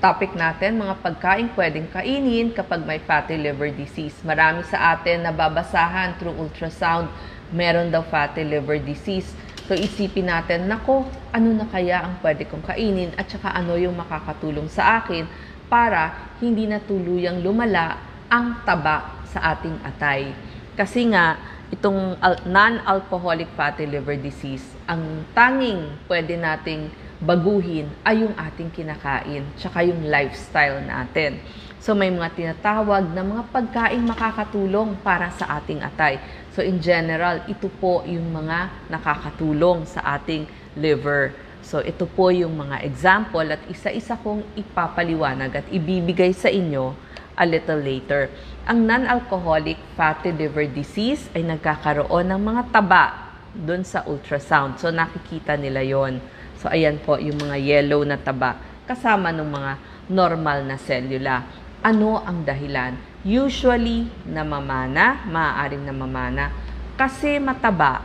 topic natin, mga pagkain pwedeng kainin kapag may fatty liver disease. Marami sa atin nababasahan through ultrasound, meron daw fatty liver disease. So isipin natin, nako, ano na kaya ang pwede kong kainin at saka ano yung makakatulong sa akin para hindi na tuluyang lumala ang taba sa ating atay. Kasi nga, itong al- non-alcoholic fatty liver disease, ang tanging pwede nating baguhin ay yung ating kinakain, tsaka yung lifestyle natin. So may mga tinatawag na mga pagkain makakatulong para sa ating atay. So in general, ito po yung mga nakakatulong sa ating liver. So ito po yung mga example at isa-isa kong ipapaliwanag at ibibigay sa inyo a little later. Ang non-alcoholic fatty liver disease ay nagkakaroon ng mga taba doon sa ultrasound. So nakikita nila yon. So ayan po yung mga yellow na taba kasama ng mga normal na selula. Ano ang dahilan? Usually namamana, maaaring namamana kasi mataba.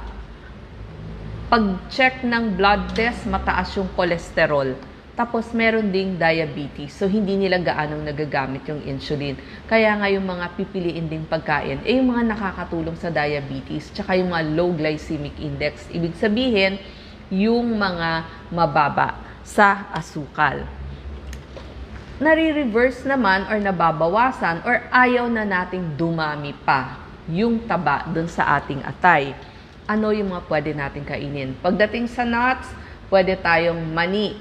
Pag-check ng blood test, mataas yung cholesterol. Tapos meron ding diabetes. So hindi nila gaanong nagagamit yung insulin. Kaya nga yung mga pipiliin ding pagkain, eh yung mga nakakatulong sa diabetes, tsaka yung mga low glycemic index. Ibig sabihin, yung mga mababa sa asukal. Nare-reverse naman or nababawasan or ayaw na nating dumami pa yung taba dun sa ating atay. Ano yung mga pwede nating kainin? Pagdating sa nuts, pwede tayong mani,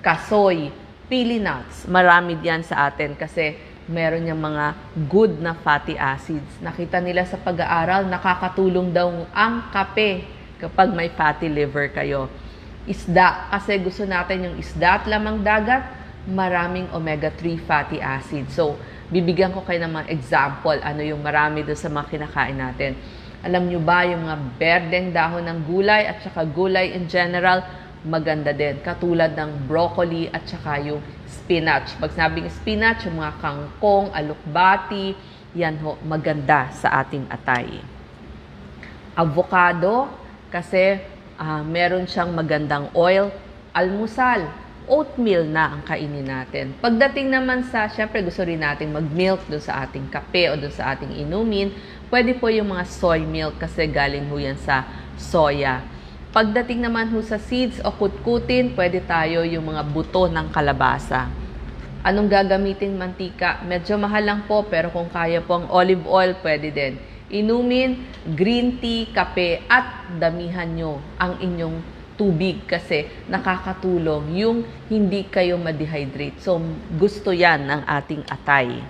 kasoy, pili nuts. Marami diyan sa atin kasi meron yung mga good na fatty acids. Nakita nila sa pag-aaral, nakakatulong daw ang kape kapag may fatty liver kayo. Isda, kasi gusto natin yung isda at lamang dagat, maraming omega-3 fatty acids. So, bibigyan ko kayo ng mga example, ano yung marami doon sa mga kinakain natin. Alam nyo ba yung mga berdeng dahon ng gulay at saka gulay in general, maganda din. Katulad ng broccoli at saka yung spinach. Pag sabing spinach, yung mga kangkong, alukbati, yan ho, maganda sa ating atay. Avocado, kasi uh, meron siyang magandang oil. Almusal, oatmeal na ang kainin natin. Pagdating naman sa, syempre gusto rin natin mag-milk doon sa ating kape o doon sa ating inumin, pwede po yung mga soy milk kasi galing ho yan sa soya. Pagdating naman ho sa seeds o kutkutin, pwede tayo yung mga buto ng kalabasa. Anong gagamitin mantika? Medyo mahal lang po, pero kung kaya po ang olive oil, pwede din. Inumin, green tea, kape, at damihan nyo ang inyong tubig kasi nakakatulong yung hindi kayo ma-dehydrate. So, gusto yan ng ating atay.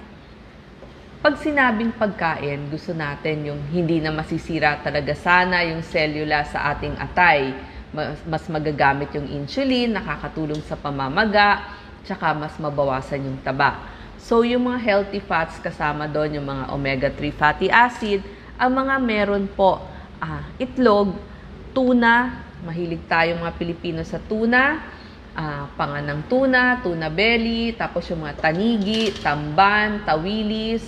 Pag sinabing pagkain, gusto natin yung hindi na masisira talaga sana yung cellula sa ating atay. Mas magagamit yung insulin, nakakatulong sa pamamaga, tsaka mas mabawasan yung taba. So, yung mga healthy fats kasama doon, yung mga omega-3 fatty acid, ang mga meron po, ah, itlog, tuna, mahilig tayo mga Pilipino sa tuna, uh, panganang tuna, tuna belly, tapos yung mga tanigi, tamban, tawilis,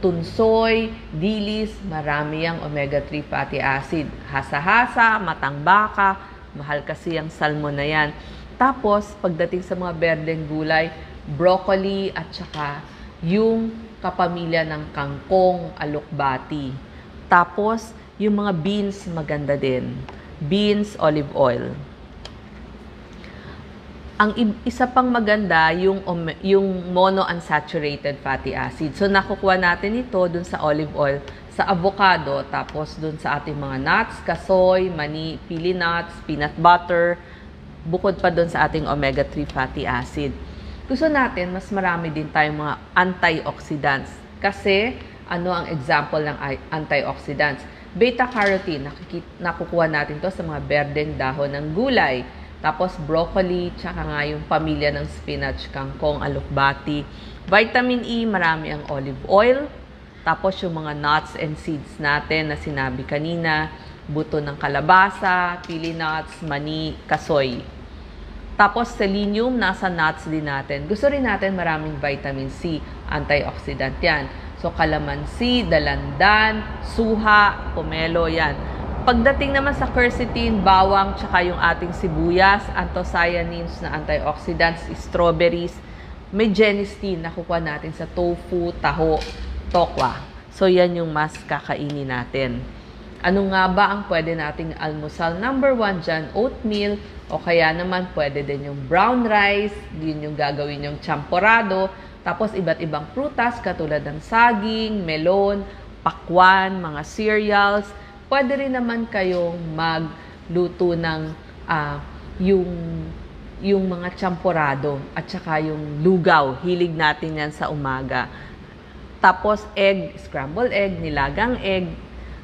tunsoy, dilis, marami ang omega-3 fatty acid. Hasa-hasa, matang baka, mahal kasi ang salmon na yan. Tapos, pagdating sa mga berdeng gulay, broccoli at saka yung kapamilya ng kangkong, alokbati. Tapos, yung mga beans maganda din beans, olive oil. Ang isa pang maganda yung yung monounsaturated fatty acid. So nakukuha natin ito dun sa olive oil, sa avocado, tapos dun sa ating mga nuts, kasoy, mani, pili nuts, peanut butter, bukod pa dun sa ating omega-3 fatty acid. Gusto natin mas marami din tayong mga antioxidants kasi ano ang example ng antioxidants? Beta-carotene, nakukuha natin to sa mga berdeng dahon ng gulay. Tapos broccoli, tsaka nga yung pamilya ng spinach, kangkong, alukbati. Vitamin E, marami ang olive oil. Tapos yung mga nuts and seeds natin na sinabi kanina, buto ng kalabasa, pili nuts, mani, kasoy. Tapos selenium, nasa nuts din natin. Gusto rin natin maraming vitamin C, antioxidant yan. So, kalamansi, dalandan, suha, pomelo, yan. Pagdating naman sa quercetin, bawang, tsaka yung ating sibuyas, anthocyanins na antioxidants, strawberries, may genistein na kukuha natin sa tofu, taho, tokwa. So, yan yung mas kakainin natin. Ano nga ba ang pwede nating almusal? Number one dyan, oatmeal, o kaya naman pwede din yung brown rice, yun yung gagawin yung champorado, tapos iba't ibang prutas katulad ng saging, melon, pakwan, mga cereals. Pwede rin naman kayong magluto ng ah, yung yung mga champorado at saka yung lugaw. Hilig natin yan sa umaga. Tapos egg, scrambled egg, nilagang egg.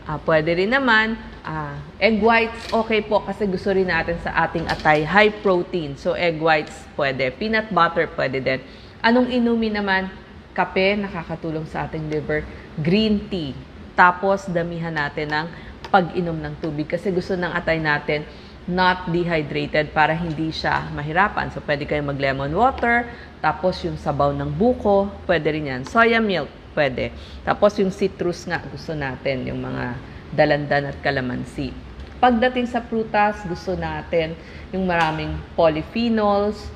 Ah, pwede rin naman ah, egg whites, okay po kasi gusto rin natin sa ating atay high protein. So egg whites pwede, peanut butter pwede din. Anong inumin naman? Kape, nakakatulong sa ating liver. Green tea. Tapos damihan natin ng pag-inom ng tubig kasi gusto ng atay natin not dehydrated para hindi siya mahirapan. So, pwede kayo mag lemon water, tapos yung sabaw ng buko, pwede rin yan. Soya milk, pwede. Tapos yung citrus nga, gusto natin, yung mga dalandan at kalamansi. Pagdating sa prutas, gusto natin yung maraming polyphenols,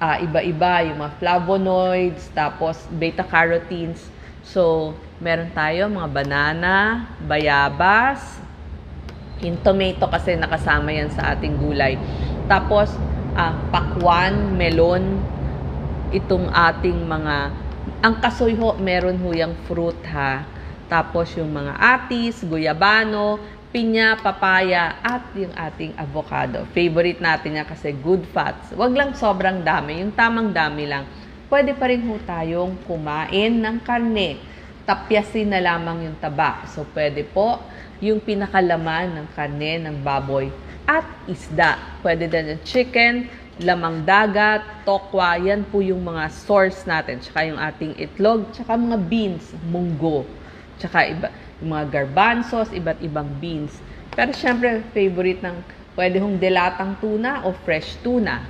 ah, iba-iba, yung mga flavonoids, tapos beta-carotenes. So, meron tayo mga banana, bayabas, yung tomato kasi nakasama yan sa ating gulay. Tapos, ah, pakwan, melon, itong ating mga, ang kasoy ho, meron ho yung fruit ha. Tapos yung mga atis, guyabano, pinya, papaya, at yung ating avocado. Favorite natin yan kasi good fats. Huwag lang sobrang dami, yung tamang dami lang. Pwede pa rin ho tayong kumain ng karne. Tapyasin na lamang yung taba. So, pwede po yung pinakalaman ng karne ng baboy at isda. Pwede din yung chicken, lamang dagat, tokwa, yan po yung mga source natin. Tsaka yung ating itlog, tsaka mga beans, munggo. Tsaka iba, yung mga garbanzos, iba't ibang beans. Pero syempre, favorite ng pwede hong delatang tuna o fresh tuna.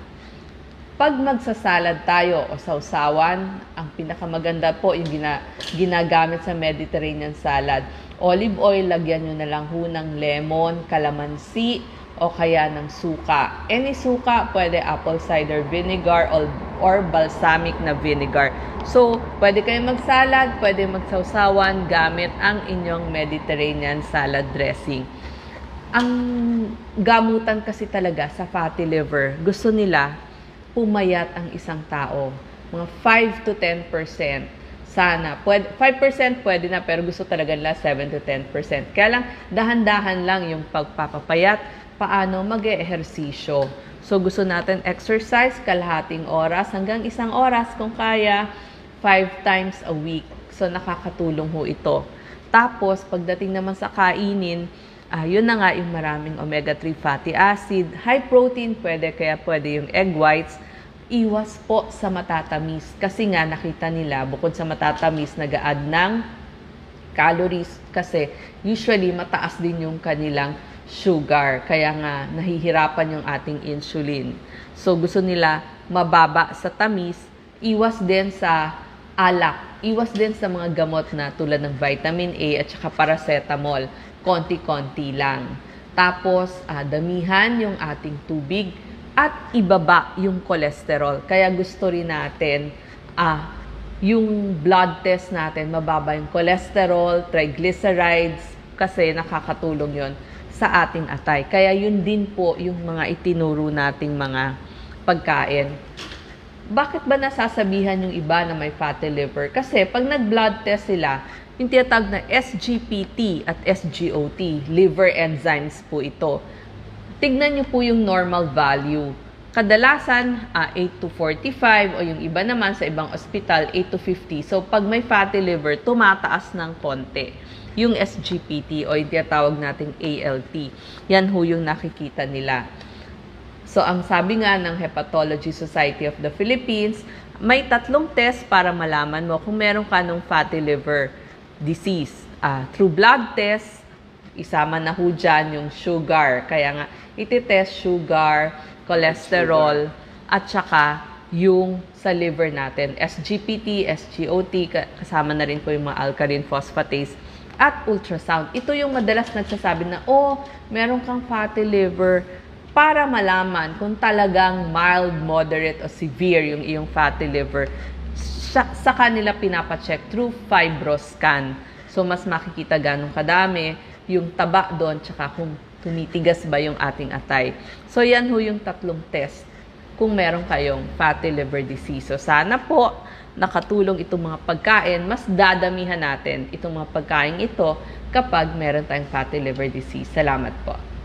Pag magsasalad tayo o sausawan, ang pinakamaganda po yung gina, ginagamit sa Mediterranean salad. Olive oil, lagyan nyo na lang ho ng lemon, kalamansi, o kaya ng suka. Any suka, pwede apple cider vinegar or, or balsamic na vinegar. So, pwede kayo magsalad, pwede magsawsawan gamit ang inyong Mediterranean salad dressing. Ang gamutan kasi talaga sa fatty liver, gusto nila pumayat ang isang tao. Mga 5 to 10% sana. Pwede, 5% pwede na, pero gusto talaga nila 7 to 10%. Kaya lang, dahan-dahan lang yung pagpapapayat, paano mag ehersisyo So, gusto natin exercise kalahating oras hanggang isang oras kung kaya, 5 times a week. So, nakakatulong ho ito. Tapos, pagdating naman sa kainin, ah, yun na nga yung maraming omega-3 fatty acid. High protein, pwede, kaya pwede yung egg whites. Iwas po sa matatamis. Kasi nga, nakita nila, bukod sa matatamis, nag-add ng calories. Kasi usually, mataas din yung kanilang sugar. Kaya nga, nahihirapan yung ating insulin. So, gusto nila mababa sa tamis. Iwas din sa alak. Iwas din sa mga gamot na tulad ng vitamin A at saka paracetamol. Konti-konti lang. Tapos, ah, damihan yung ating tubig at ibaba yung cholesterol. Kaya gusto rin natin ah, yung blood test natin, mababa yung cholesterol, triglycerides, kasi nakakatulong yon sa ating atay. Kaya yun din po yung mga itinuro nating mga pagkain. Bakit ba nasasabihan yung iba na may fatty liver? Kasi pag nag-blood test sila, yung tinatawag na SGPT at SGOT, liver enzymes po ito. Tignan nyo po yung normal value. Kadalasan, ah, 8 to 45 o yung iba naman sa ibang ospital, 8 to 50. So, pag may fatty liver, tumataas ng konti. Yung SGPT o yung tinatawag nating ALT. Yan ho yung nakikita nila. So, ang sabi nga ng Hepatology Society of the Philippines, may tatlong test para malaman mo kung meron ka ng fatty liver disease. Ah, through blood test, isama na ho dyan yung sugar. Kaya nga, ititest sugar, cholesterol, at saka yung sa liver natin. SGPT, SGOT, ka- kasama na rin po yung mga alkaline phosphatase at ultrasound. Ito yung madalas nagsasabi na, oh, meron kang fatty liver, para malaman kung talagang mild, moderate o severe yung iyong fatty liver. Sa, sa kanila pinapacheck through fibroscan. So mas makikita ganong kadami yung taba doon tsaka kung tumitigas ba yung ating atay. So yan ho yung tatlong test kung meron kayong fatty liver disease. So sana po nakatulong itong mga pagkain, mas dadamihan natin itong mga pagkain ito kapag meron tayong fatty liver disease. Salamat po.